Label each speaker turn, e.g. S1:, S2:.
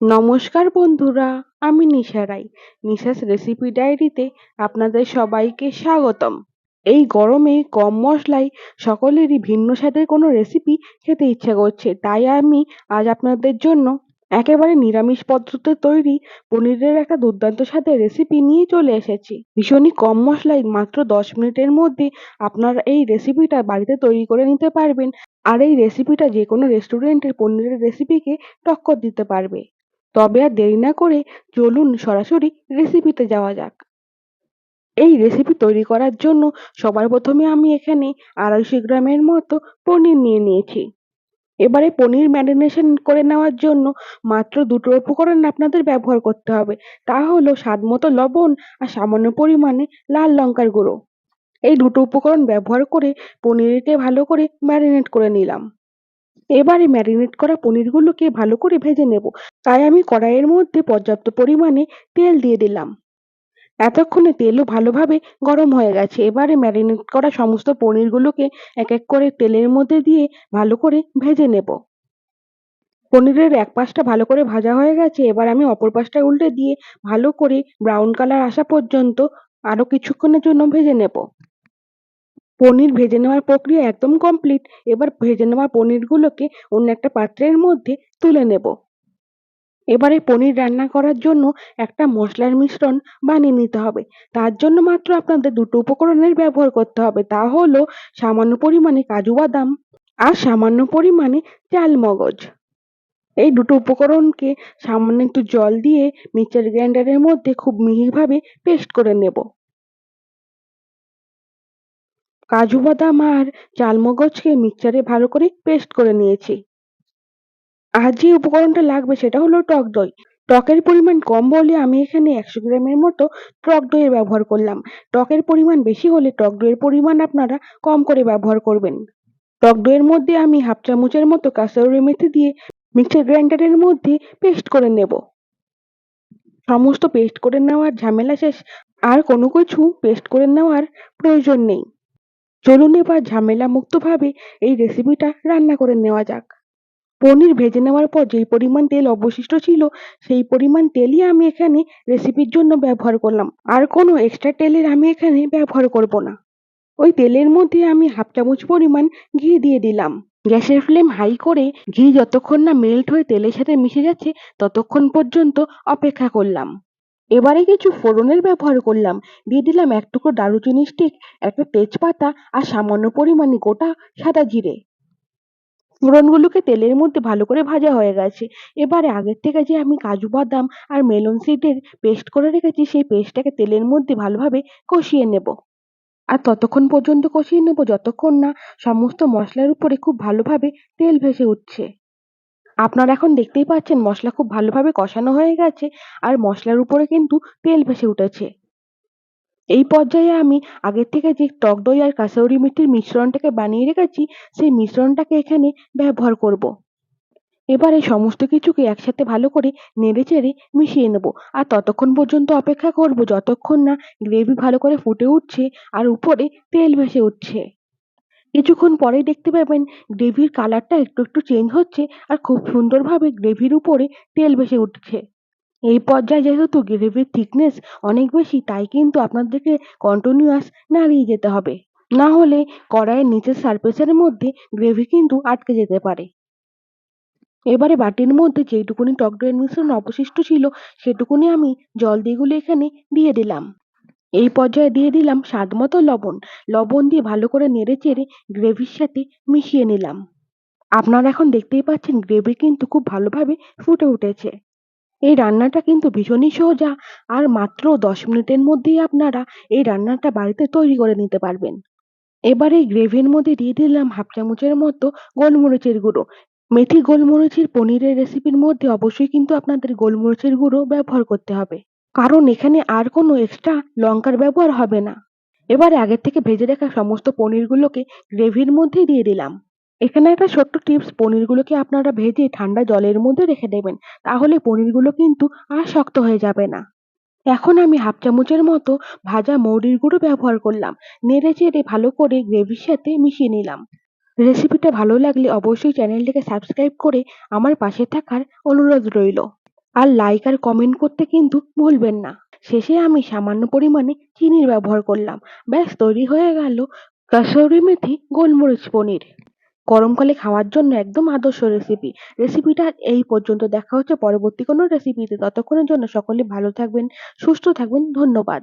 S1: নমস্কার বন্ধুরা, আমি নিশা রাই নিশাস রেসিপি ডায়েরিতে আপনাদের সবাইকে স্বাগতম। এই গরমে কম মশলায় সকলেরই ভিন্ন স্বাদের কোনো রেসিপি খেতে ইচ্ছা করছে। তাই আমি আজ আপনাদের জন্য একেবারে নিরামিষ পদ্ধতিতে তৈরি পনিরের একটা দুর্দান্ত স্বাদের রেসিপি নিয়ে চলে এসেছি। ভীষণই কম মশলায় মাত্র দশ মিনিটের মধ্যে আপনারা এই রেসিপিটা বাড়িতে তৈরি করে নিতে পারবেন। আর এই রেসিপিটা যে কোনো রেস্টুরেন্টের পনিরের রেসিপিকে টক্কর দিতে পারবে। তবে আর দেরি না করে চলুন সরাসরি রেসিপিতে যাওয়া যাক। এই রেসিপি তৈরি করার জন্য সবার প্রথমে আমি এখানে আড়াইশো গ্রামের মতো পনির নিয়ে নিয়েছি। এবারে পনির ম্যারিনেশন করে নেওয়ার জন্য মাত্র দুটো উপকরণ আপনাদের ব্যবহার করতে হবে। তা হলো স্বাদ মতো লবণ আর সামান্য পরিমাণে লাল লঙ্কার গুঁড়ো। এই দুটো উপকরণ ব্যবহার করে পনিরকে ভালো করে ম্যারিনেট করে নিলাম। এবারে ম্যারিনেট করা পনিরগুলোকে ভালো করে ভেজে নেব। তাই আমি কড়াইয়ের মধ্যে পর্যাপ্ত পরিমাণে তেল দিয়ে দিলাম। এতক্ষণে তেলও ভালোভাবে গরম হয়ে গেছে। এবারে ম্যারিনেট করা সমস্ত পনিরগুলোকে এক এক করে তেলের মধ্যে দিয়ে ভালো করে ভেজে নেব। পনিরের এক পাশটা ভালো করে ভাজা হয়ে গেছে। এবার আমি অপর পাশটা উল্টে দিয়ে ভালো করে ব্রাউন কালার আসা পর্যন্ত আরও কিছুক্ষণের জন্য ভেজে নেব। পনির ভেজে নেওয়ার প্রক্রিয়া একদম কমপ্লিট এবার ভেজে নেওয়া পনিরগুলোকে অন্য একটা পাত্রের মধ্যে তুলে নেব। এবারে পনির রান্না করার জন্য একটা মশলার মিশ্রণ বানিয়ে নিতে হবে। তার জন্য মাত্র আপনাদের দুটো উপকরণের ব্যবহার করতে হবে। তা হলো সামান্য পরিমাণে কাজু বাদাম আর সামান্য পরিমাণে চাল মগজ। এই দুটো উপকরণকে সামান্য একটু জল দিয়ে মিক্সার গ্রাইন্ডারের মধ্যে খুব মিহিভাবে পেস্ট করে নেব। কাজু বাদাম আর চালমগজকে মিক্সচারে ভালো করে পেস্ট করে নিয়েছি। আর যে উপকরণটা লাগবে সেটা হলো টক দই। টকের পরিমাণ কম বলে আমি এখানে একশো গ্রামের মতো টক দইয়ের ব্যবহার করলাম। টকের পরিমাণ বেশি হলে টক দইয়ের পরিমাণ আপনারা কম করে ব্যবহার করবেন। টক দইয়ের মধ্যে আমি হাফ চামচের মতো কাসৌরি মেথি দিয়ে মিক্সার গ্রাইন্ডারের মধ্যে পেস্ট করে নেব। সমস্ত পেস্ট করে নেওয়ার ঝামেলা শেষ। আর কোনো কিছু পেস্ট করে নেওয়ার প্রয়োজন নেই। চলুন এবার ঝামেলা মুক্তভাবে এই রেসিপিটা রান্না করে নেওয়া যাক। পনির ভেজে নেওয়ার পর যেই পরিমাণ তেল অবশিষ্ট ছিল, সেই পরিমাণ তেলই আমি এখানে রেসিপির জন্য ব্যবহার করলাম। আর কোনো এক্সট্রা তেলের আমি এখানে ব্যবহার করব না। ওই তেলের মধ্যে আমি হাফ চামচ পরিমাণ ঘি দিয়ে দিলাম। গ্যাসের ফ্লেম হাই করে ঘি যতক্ষণ না মেল্ট হয়ে তেলের সাথে মিশে যাচ্ছে, ততক্ষণ পর্যন্ত অপেক্ষা করলাম। এবারে কিছু ফোড়নের ব্যবহার করলাম। দিয়ে দিলাম এক টুকরো দারুচিনি স্টিক একটা তেজপাতা আর সামান্য পরিমাণে গোটা সাদা জিরে। ফোড়নগুলোকে তেলের মধ্যে ভালো করে ভাজা হয়ে গেছে। এবারে আগের থেকে যে আমি কাজু বাদাম আর মেলন সিডের পেস্ট করে রেখেছি, সেই পেস্টটাকে তেলের মধ্যে ভালোভাবে কষিয়ে নেব। আর ততক্ষণ পর্যন্ত কষিয়ে নেব, যতক্ষণ না সমস্ত মশলার উপরে খুব ভালোভাবে তেল ভেসে উঠছে। আপনারা এখন দেখতেই পাচ্ছেন মশলা খুব ভালোভাবে কষানো হয়ে গেছে আর মশলার উপরে কিন্তু তেল ভেসে উঠেছে এই পর্যায়ে আমি আগের থেকে যে টক দই আর কাসৌরি মেথির মিশ্রণটাকে বানিয়ে রেখেছি, সেই মিশ্রণটাকে এখানে ব্যবহার করব। এবার সমস্ত কিছুকে একসাথে ভালো করে নেড়ে চেড়ে মিশিয়ে নেব আর ততক্ষণ পর্যন্ত অপেক্ষা করব যতক্ষণ না গ্রেভি ভালো করে ফুটে উঠছে আর উপরে তেল ভেসে উঠছে কিছুক্ষণ পরেই দেখতে পাবেন গ্রেভির কালারটা একটু একটু চেঞ্জ হচ্ছে আর খুব সুন্দরভাবে গ্রেভির উপরে তেল ভেসে উঠছে। এই পর্যায়ে যেহেতু গ্রেভির থিকনেস অনেক বেশি, তাই কিন্তু আপনাদেরকে কন্টিনিউয়াস নাড়িয়ে যেতে হবে। না হলে কড়াইয়ের নিচের সারফেসের মধ্যে গ্রেভি কিন্তু আটকে যেতে পারে। এবারে বাটির মধ্যে যেইটুকুনি টক দইয়ের মিশ্রণ অবশিষ্ট ছিল, সেটুকুনি আমি জল দিয়ে এখানে দিয়ে দিলাম। এই পর্যায়ে দিয়ে দিলাম স্বাদ মতো লবণ। লবণ দিয়ে ভালো করে নেড়ে চেড়ে গ্রেভির সাথে মিশিয়ে নিলাম। আপনারা এখন দেখতেই পাচ্ছেন গ্রেভি কিন্তু খুব ভালোভাবে ফুটে উঠেছে। এই রান্নাটা কিন্তু ভীষণই সোজা আর মাত্র দশ মিনিটের মধ্যেই আপনারা এই রান্নাটা বাড়িতে তৈরি করে নিতে পারবেন। এবার এই গ্রেভির মধ্যে দিয়ে দিলাম হাফ চামচের মতো গোলমরিচের গুঁড়ো। মেথি গোলমরিচের পনিরের রেসিপির মধ্যে অবশ্যই কিন্তু আপনাদের গোলমরিচের গুঁড়ো ব্যবহার করতে হবে। কারণ এখানে আর কোনো এক্সট্রা লঙ্কার ব্যবহার হবে না। এবারে আগের থেকে ভেজে রাখা সমস্ত পনিরগুলোকে গ্রেভির মধ্যে দিয়ে দিলাম। এখানে একটা ছোট্ট টিপস, পনিরগুলোকে আপনারা ভেজে ঠান্ডা জলের মধ্যে রেখে দেবেন, তাহলে পনিরগুলো কিন্তু আর শক্ত হয়ে যাবে না। এখন আমি হাফ চামচের মতো ভাজা মৌরির গুঁড়ো ব্যবহার করলাম, নেড়ে চেড়ে ভালো করে গ্রেভির সাথে মিশিয়ে নিলাম। রেসিপিটা ভালো লাগলে অবশ্যই চ্যানেলটিকে সাবস্ক্রাইব করে আমার পাশে থাকার অনুরোধ রইল। আর লাইক আর কমেন্ট করতে কিন্তু ভুলবেন না। শেষে আমি সামান্য পরিমাণে চিনির ব্যবহার করলাম। ব্যাস, তৈরি হয়ে গেল কাসৌরি মেথি গোলমরিচ পনির। গরমকালে খাওয়ার জন্য একদম আদর্শ রেসিপি রেসিপিটা এই পর্যন্ত। দেখা হচ্ছে পরবর্তী কোনো রেসিপিতে ততক্ষণের জন্য সকলে ভালো থাকবেন, সুস্থ থাকবেন। ধন্যবাদ।